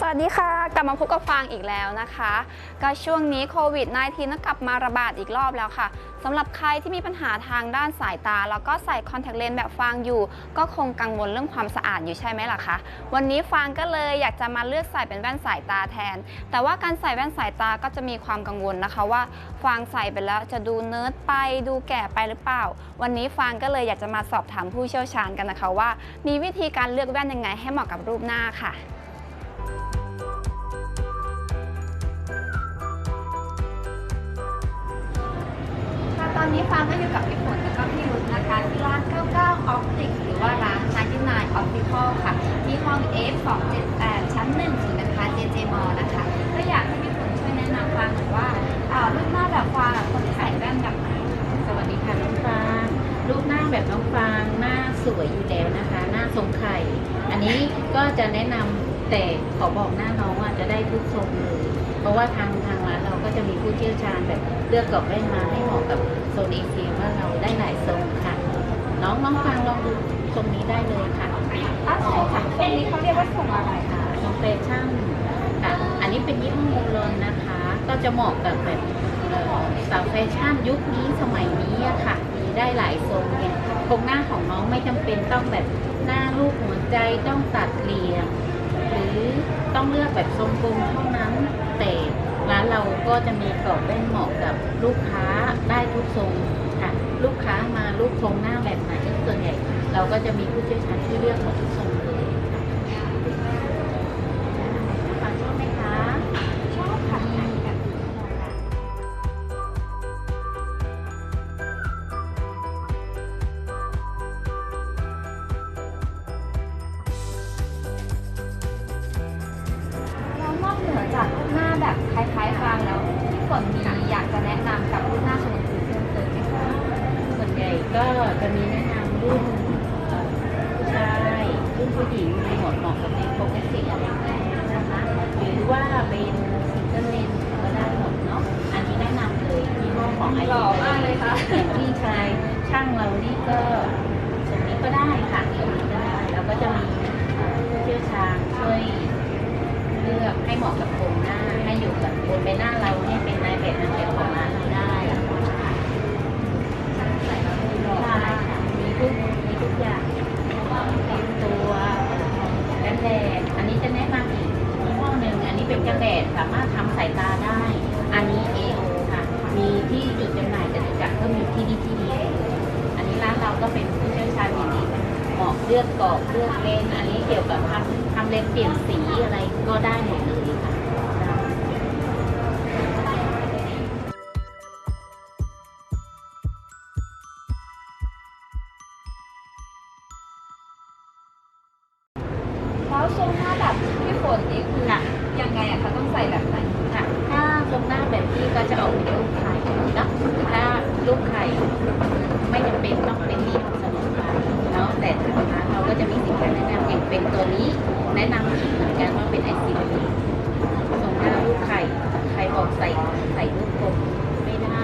สวัสดีค่ะ กลับมาพบกับฟางอีกแล้วนะคะ ก็ช่วงนี้โควิด -19 ก็กลับมาระบาดอีกรอบแล้วค่ะสำหรับใครที่มีปัญหาทางด้านสายตา แล้วก็ใส่คอนแทคเลนส์แบบฟางอยู่ ก็คงกังวลเรื่องความสะอาดอยู่ใช่ไหมล่ะคะ วันนี้ฟางก็เลยอยากจะมาเลือกใส่เป็นแว่นสายตาแทน แต่ว่าการใส่แว่นสายตาก็จะมีความกังวลนะคะว่า ฟางใส่ไปแล้วจะดูเนิร์ดไปดูแก่ไปหรือเปล่า วันนี้ฟางก็เลยอยากจะมาสอบถามผู้เชี่ยวชาญกันนะคะว่า มีวิธีการเลือกแว่นยังไงให้เหมาะกับรูปหน้าค่ะ ค่ะตอนนี้ฟางก็อยู่กับพี่ฝนแล้วก็พี่รุ้นนะคะที่ร้าน 99 Optic หรือว่าร้าน99 Optical ค่ะ ที่ห้อง F278 ชั้น1ศูนย์การค้า JJ Mall นะคะ ก็อยากให้พี่ฝนช่วยแนะนำฟางหน่อยว่าอ่ารูปหน้าแบบฟางคนใส่แว่นแบบไหนสวัสดีค่ะน้องฟางรูปหน้าแบบน้องฟางหน้าสวยอยู่แล้วนะคะ หน้าทรงไข่ อันนี้ก็จะแนะนำ ขอบอกหน้าน้องอะจะได้ทุกทรงเลยเพราะว่าทางทางร้านเราก็จะมีผู้เชี่ยวชาญแบบเลือกกรอบแว่นมาให้เหมาะกับโซนเอเชียว่าเราได้หลายทรงค่ะ น้องน้องฟางลองดูทรงนี้ได้เลยค่ะอะใช่ค่ะตรงนี้เขาเรียกว่าทรงอะไรคะทรงแฟชั่นค่ะอันนี้เป็นยี่ห้อโมลอนนะคะ ก็จะเหมาะกับแบบเอ่อสาวแฟชั่นยุคนี้สมัยนี้อะค่ะ มีได้หลายทรงเนี่ยโครงหน้าของน้องไม่จำเป็นต้องแบบหน้ารูปหัวใจต้องตัดเหลี่ยมห รือต้องเลือกแบบทรงกลมเท่านั้น แต่ร้านเราก็จะมีกรอบแว่นเหมาะกับลูกค้าได้ทุกทรงค่ะ ลูกค้ามาลูกโครงหน้าแบบไหนส่วนใหญ่ เราก็จะมีผู้เชี่ยวชาญที่เลือกหมดทุก จะมีแนะนำรุ่นเอ่อผู้ชายรุ่นผู้หญิงมีหมดเหมาะกับในโฟกัสสีอะไรอย่างเงี้ยนะคะหรือว่าเป็นซิงเกิลเลนก็ได้หมดเนาะอันนี้แนะนำเลยที่ห้องของไอหล่อมากเลยค่ะอย่างที่ชายช่างเรานี่ก็ เลือกกรอบเลือกเลนอันนี้เกี่ยวกับทำทำเลนเปลี่ยนสีอะไรก็ได้หมดเลยค่ะแล้วทรงหน้าแบบพี่ฝนนี่คือค่ะยังไงอะคะต้องใส่แบบไหนค่ะ ถ้าทรงหน้าแบบที่ก็จะออกเป็นรูปไข่นะถ้ารูปไข่ไม่จำเป็นต้องเป็นที่เสมอไตัวนี้แนะนำอีกเหมือนกันว่าเป็นไอซีดีทรงหน้ารูปไข่ใครบอกใส่ใส่รูปกลมไม่ได้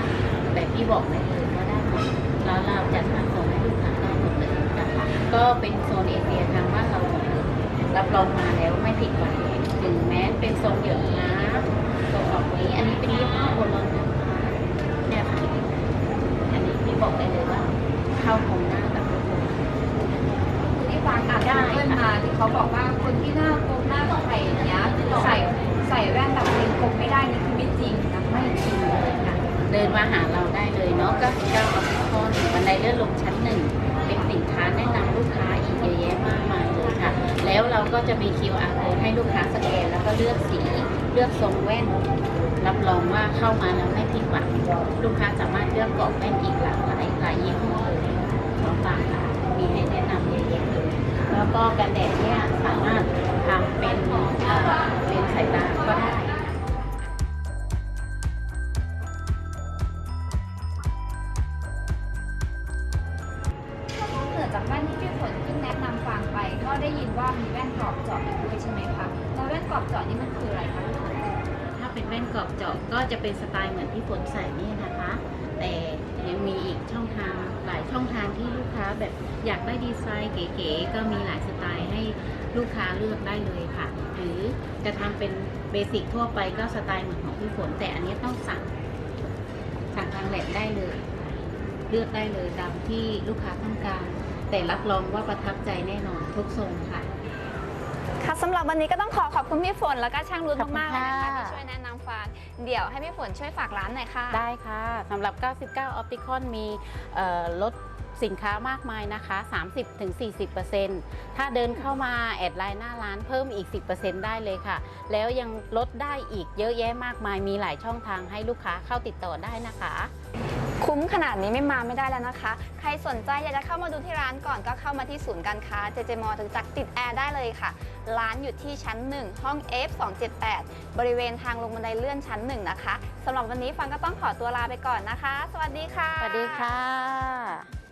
แต่พี่บอกได้เลยว่าได้หมดแล้วเราจัดหาทรงให้ลูกค้าได้หมดเลยนะคะก็เป็นโซนเอเชียทางบ้านเราหมดเลยรับรองมาแล้วไม่ผิดหวังถึงแม้เป็นทรงเหยิงนะทรงออกนี้อันนี้เป็นยี่ห้อโบลอนนะคะเนี่ยค่ะอันนี้พี่บอกได้เลยว่า เข้าของหน้ากับทุกคน ที่ฟังอ่านเพื่อนมาที่เขาบอกว่าคนที่หน้าคมหน้าไข่อย่างเงี้ยใส่ใส่แว่นแบบเลนส์คมไม่ได้นี่คือไม่จริงนะ ไม่จริงเลยค่ะ เดิน มาหาเราได้เลยเนาะก็เก้าออฟฟิคอนบันไดเลื่อนลงชั้นหนึ่งเป็นสินค้าแนะนำลูกค้าอีกเยอะแยะมากมายเลยค่ะ แล้วเราก็จะมี QR code ให้ลูกค้าสแกนแล้วก็เลือกสีเลือกทรงแว่น รับรองว่าเข้ามาแล้วไม่ผิดหวังลูกค้าสามารถเลือกกรอบแว่นอีกหลากหลายหลายยี่ห้อเลยน้องฟางค่ะมีให้แนะนำเยอะแยะเลยแล้วก็กันแดดเนี่ยสามารถทำเป็นเอ่อเลนสายตา ไปก็ได้ยินว่ามีแว่นกรอบเจาะอีกด้วยใช่ไหมคะแล้วแว่นกรอบเจาะนี่มันคืออะไรคะถ้าเป็นแว่นกรอบเจาะก็จะเป็นสไตล์เหมือนที่ฝนใส่นี่นะคะ แต่ยังมีอีกช่องทางหลายช่องทางที่ลูกค้าแบบอยากได้ดีไซน์เก๋ๆก็มีหลายสไตล์ให้ลูกค้าเลือกได้เลยค่ะ หรือจะทำเป็นเบสิกทั่วไปก็สไตล์เหมือนของพี่ฝน แต่อันนี้ต้องสั่งสั่งทางแลบได้เลย เลือกได้เลยตามที่ลูกค้าต้องการ แต่รับรองว่าประทับใจแน่นอนทุกทรงค่ะ ค่ะสำหรับวันนี้ก็ต้องขอขอบคุณพี่ฝนแล้วก็ช่างรุ่นขอบคุณมากๆเลยนะคะค่ะที่ช่วยแนะนำฟางเดี๋ยวให้พี่ฝนช่วยฝากร้านหน่อยค่ะ ได้ค่ะสำหรับ 99 Opticon มีเอ่อลดสินค้ามากมายนะคะ 30-40%ถ้าเดินเข้ามาแอดไลน์หน้าร้านเพิ่มอีก 10%ได้เลยค่ะ แล้วยังลดได้อีกเยอะแยะมากมายมีหลายช่องทางให้ลูกค้าเข้าติดต่อได้นะคะ คุ้มขนาดนี้ไม่มาไม่ได้แล้วนะคะ ใครสนใจอยากจะเข้ามาดูที่ร้านก่อนก็เข้ามาที่ศูนย์การค้าเจเจมอถึงจักติดแอร์ได้เลยค่ะ ร้านอยู่ที่ชั้น 1 ห้อง F278 บริเวณทางลงบันไดเลื่อนชั้น 1 นะคะสำหรับวันนี้ฟังก็ต้องขอตัวลาไปก่อนนะคะ สวัสดีค่ะ สวัสดีค่ะ